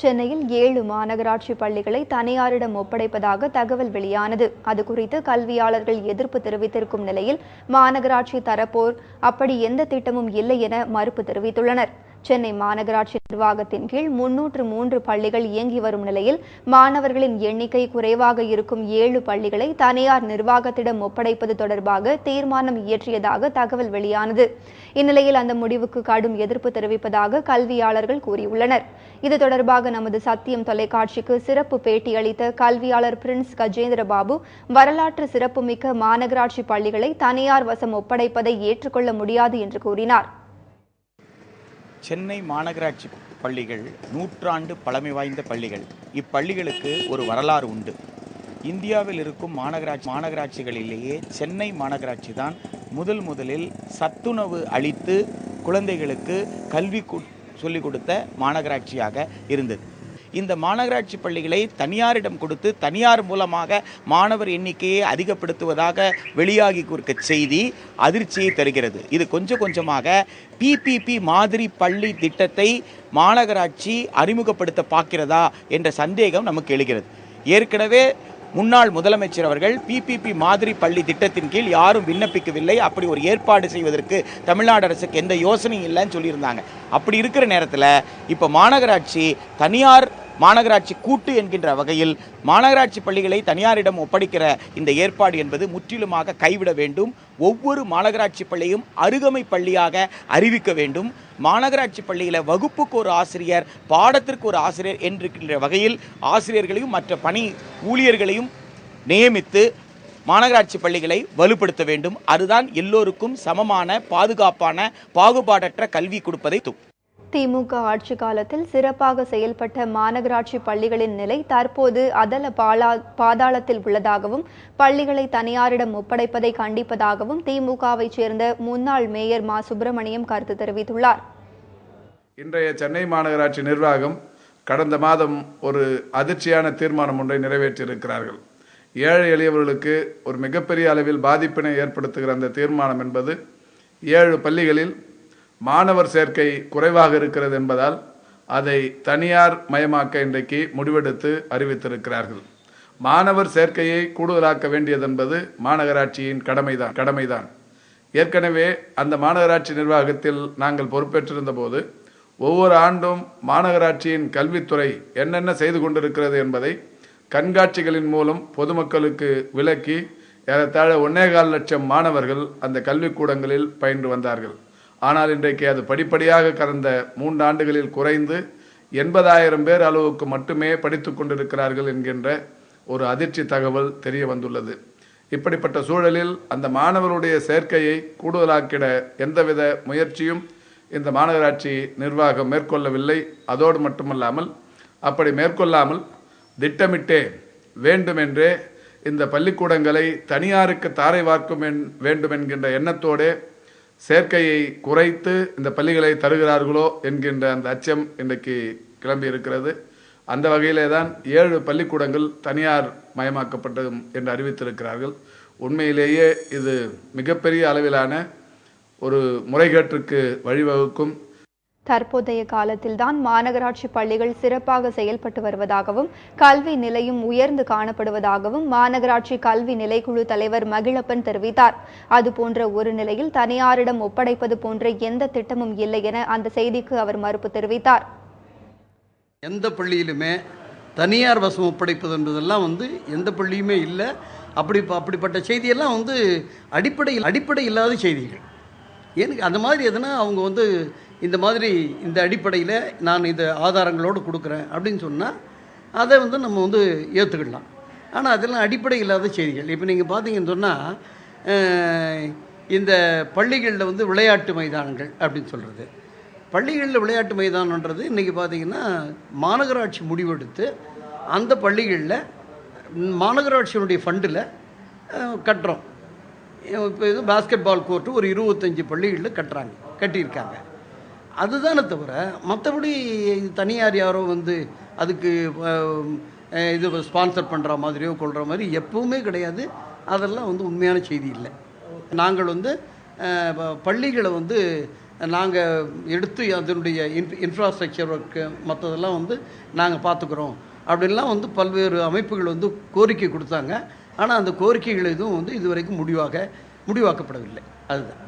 சென்னையில் ஏழு மாநகராட்சி பள்ளிகளை தனியாரிடம் ஒப்படைப்பதாக தகவல் வெளியானது. அது குறித்து கல்வியாளர்கள் எதிர்ப்பு தெரிவித்திருக்கும் நிலையில் மாநகராட்சி தரப்போர் அப்படி எந்த திட்டமும் இல்லை என மறுப்பு தெரிவித்துள்ளனர். சென்னை மாநகராட்சி நிர்வாகத்தின் கீழ் முன்னூற்று மூன்று பள்ளிகள் இயங்கி வரும் நிலையில் மாணவர்களின் எண்ணிக்கை குறைவாக இருக்கும் ஏழு பள்ளிகளை தனியார் நிர்வாகத்திடம் ஒப்படைப்பது தொடர்பாக தீர்மானம் இயற்றியதாக தகவல் வெளியானது. இந்நிலையில் அந்த முடிவுக்கு கடும் எதிர்ப்பு தெரிவிப்பதாக கல்வியாளர்கள் கூறியுள்ளனர். இது தொடர்பாக நமது சத்தியம் தொலைக்காட்சிக்கு சிறப்பு பேட்டியளித்த கல்வியாளர் பிரின்ஸ் கஜேந்திர பாபு வரலாற்று சிறப்புமிக்க மாநகராட்சி பள்ளிகளை தனியார் வசம் ஒப்படைப்பதை ஏற்றுக்கொள்ள முடியாது என்று கூறினார். சென்னை மாநகராட்சி பள்ளிகள் நூற்றாண்டு பழமை வாய்ந்த பள்ளிகள். இப்பள்ளிகளுக்கு ஒரு வரலாறு உண்டு. இந்தியாவில் இருக்கும் மாநகராட்சி மாநகராட்சிகளிலேயே சென்னை மாநகராட்சி தான் முதல் முதலில் சத்துணவு அளித்து குழந்தைகளுக்கு கல்வி சொல்லிக் கொடுத்த மாநகராட்சியாக இருந்தது. இந்த மாநகராட்சி பள்ளிகளை தனியாரிடம் கொடுத்து தனியார் மூலமாக மாணவர் எண்ணிக்கையை அதிகப்படுத்துவதாக வெளியாகி இருக்க செய்தி அதிர்ச்சியை தருகிறது. இது கொஞ்சம் கொஞ்சமாக பிபிபி மாதிரி பள்ளி திட்டத்தை மாநகராட்சி அறிமுகப்படுத்த பார்க்கிறதா என்ற சந்தேகம் நமக்கு எழுகிறது. ஏற்கனவே முன்னாள் முதலமைச்சர் அவர்கள் பிபிபி மாதிரி பள்ளி திட்டத்தின் கீழ் யாரும் விண்ணப்பிக்கவில்லை. அப்படி ஒரு ஏற்பாடு செய்வதற்கு தமிழ்நாடு அரசுக்கு எந்த யோசனையும் இல்லைன்னு சொல்லியிருந்தாங்க. அப்படி இருக்கிற நேரத்தில் இப்போ மாநகராட்சி தனியார் மாநகராட்சி கூட்டு என்கின்ற வகையில் மாநகராட்சி பள்ளிகளை தனியாரிடம் ஒப்படைக்கிற இந்த ஏற்பாடு என்பது முற்றிலுமாக கைவிட வேண்டும். ஒவ்வொரு மாநகராட்சி பள்ளியும் அருகமை பள்ளியாக அறிவிக்க வேண்டும். மாநகராட்சி பள்ளியில் வகுப்புக்கு ஒரு ஆசிரியர் பாடத்திற்கு ஒரு ஆசிரியர் என்கின்ற வகையில் ஆசிரியர்களையும் மற்ற பணி ஊழியர்களையும் நியமித்து மாநகராட்சி பள்ளிகளை வலுப்படுத்த வேண்டும். அதுதான் எல்லோருக்கும் சமமான பாதுகாப்பான பாகுபாடற்ற கல்வி கொடுப்பதை திமுக ஆட்சி காலத்தில் சிறப்பாக செயல்பட்ட மாநகராட்சி பள்ளிகளின் நிலை தற்போது அதல பாலா பாதாளத்தில் உள்ளதாகவும் பள்ளிகளை தனியாரிடம் ஒப்படைப்பதை கண்டிப்பதாகவும் திமுகவைச் சேர்ந்த முன்னாள் மேயர் மா. சுப்பிரமணியம் கருத்து தெரிவித்துள்ளார். இன்றைய சென்னை மாநகராட்சி நிர்வாகம் கடந்த மாதம் ஒரு அதிர்ச்சியான தீர்மானம் ஒன்றை நிறைவேற்றியிருக்கிறார்கள். ஏழை எளியவர்களுக்கு ஒரு மிகப்பெரிய அளவில் பாதிப்பினை ஏற்படுத்துகிற அந்த தீர்மானம் என்பது ஏழு பள்ளிகளில் மாணவர் சேர்க்கை குறைவாக இருக்கிறது என்பதால் அதை தனியார் மயமாக்க இன்றைக்கு முடிவெடுத்து அறிவித்திருக்கிறார்கள். மாணவர் சேர்க்கையை கூடுதலாக்க வேண்டியதென்பது மாநகராட்சியின் கடமைதான் கடமைதான். ஏற்கனவே அந்த மாநகராட்சி நிர்வாகத்தில் நாங்கள் பொறுப்பேற்றிருந்த போது ஒவ்வொரு ஆண்டும் மாநகராட்சியின் கல்வித்துறை என்னென்ன செய்து கொண்டிருக்கிறது என்பதை கண்காட்சிகளின் மூலம் பொதுமக்களுக்கு விளக்கி ஏறத்தாழ ஒன்னே கால் லட்சம் மாணவர்கள் அந்த கல்விக்கூடங்களில் பயின்று வந்தார்கள். ஆனால் இன்றைக்கு அது படிப்படியாக கடந்த மூன்று ஆண்டுகளில் குறைந்து எண்பதாயிரம் பேர் அளவுக்கு மட்டுமே படித்து கொண்டிருக்கிறார்கள் என்கின்ற ஒரு அதிர்ச்சி தகவல் தெரிய வந்துள்ளது. இப்படிப்பட்ட சூழலில் அந்த மாணவருடைய சேர்க்கையை கூடுதலாக்கிட எந்தவித முயற்சியும் இந்த மாநகராட்சி நிர்வாகம் மேற்கொள்ளவில்லை. அதோடு மட்டுமல்லாமல் அப்படி மேற்கொள்ளாமல் திட்டமிட்டே வேண்டுமென்றே இந்த பள்ளிக்கூடங்களை தனியாருக்கு தாரை வார்க்கும் வேண்டும் என்கின்ற எண்ணத்தோடே சேர்க்கையை குறைத்து இந்த பள்ளிகளை தருகிறார்களோ என்கின்ற அந்த அச்சம் இன்றைக்கு கிளம்பி இருக்கிறது. அந்த வகையிலே தான் ஏழு பள்ளிக்கூடங்கள் தனியார் மயமாக்கப்பட்டது என்று அறிவித்திருக்கிறார்கள். உண்மையிலேயே இது மிகப்பெரிய அளவிலான ஒரு முறைகேட்டிற்கு வழிவகுக்கும் தற்போதைய காலத்தில்தான் மாநகராட்சி பள்ளிகள் சிறப்பாக செயல்பட்டு வருவதாகவும் கல்வி நிலையும் உயர்ந்து காணப்படுவதாகவும் மாநகராட்சி கல்வி நிலைக்குழு தலைவர் மகிழப்பன் தெரிவித்தார். அதுபோன்ற ஒரு நிலையில் தனியாரிடம் ஒப்படைப்பது போன்ற எந்த திட்டமும் இல்லை என அந்த செய்திக்கு அவர் மறுப்பு தெரிவித்தார். எந்த பள்ளியிலுமே தனியார் வசம் ஒப்படைப்பது என்பதெல்லாம் வந்து எந்த பள்ளியுமே இல்லை. அப்படி அப்படிப்பட்ட செய்தியெல்லாம் வந்து அடிப்படையில் அடிப்படை இல்லாத செய்திகள். எனக்கு அந்த மாதிரி எதுனா அவங்க வந்து இந்த மாதிரி இந்த அடிப்படையில் நான் இந்த ஆதாரங்களோடு கொடுக்குறேன் அப்படின்னு சொன்னால் அதை வந்து நம்ம வந்து ஏற்றுக்கிடலாம் ஆனால் அதெல்லாம் அடிப்படை இல்லாத செய்திகள். இப்போ நீங்கள் பார்த்தீங்கன்னு சொன்னால் இந்த பள்ளிகளில் வந்து விளையாட்டு மைதானங்கள் அப்படின்னு சொல்கிறது பள்ளிகளில் விளையாட்டு மைதானன்றது இன்றைக்கி பார்த்தீங்கன்னா மாநகராட்சி முடிவெடுத்து அந்த பள்ளிகளில் மாநகராட்சியினுடைய ஃபண்டில் கட்டுறோம். இப்போ இது பாஸ்கெட் பால் கோர்ட்டு ஒரு இருபத்தஞ்சி பள்ளிகளில் கட்டுறாங்க கட்டியிருக்காங்க. அதுதானே தவிர மற்றபடி தனியார் யாரோ வந்து அதுக்கு இது ஸ்பான்சர் பண்ணுற மாதிரியோ கொள்கிற மாதிரி எப்பவுமே கிடையாது. அதெல்லாம் வந்து உண்மையான செய்தி இல்லை. நாங்கள் வந்து பள்ளிகளை வந்து நாங்கள் எடுத்து அதனுடைய இன் இன்ஃப்ராஸ்ட்ரக்சர் ஒர்க்கு மற்றதெல்லாம் வந்து நாங்கள் பார்த்துக்குறோம் அப்படின்லாம் வந்து பல்வேறு அமைப்புகள் வந்து கோரிக்கை கொடுத்தாங்க. ஆனால் அந்த கோரிக்கைகள் எதுவும் வந்து இதுவரைக்கும் முடிவாக முடிவாக்கப்படவில்லை. அதுதான்.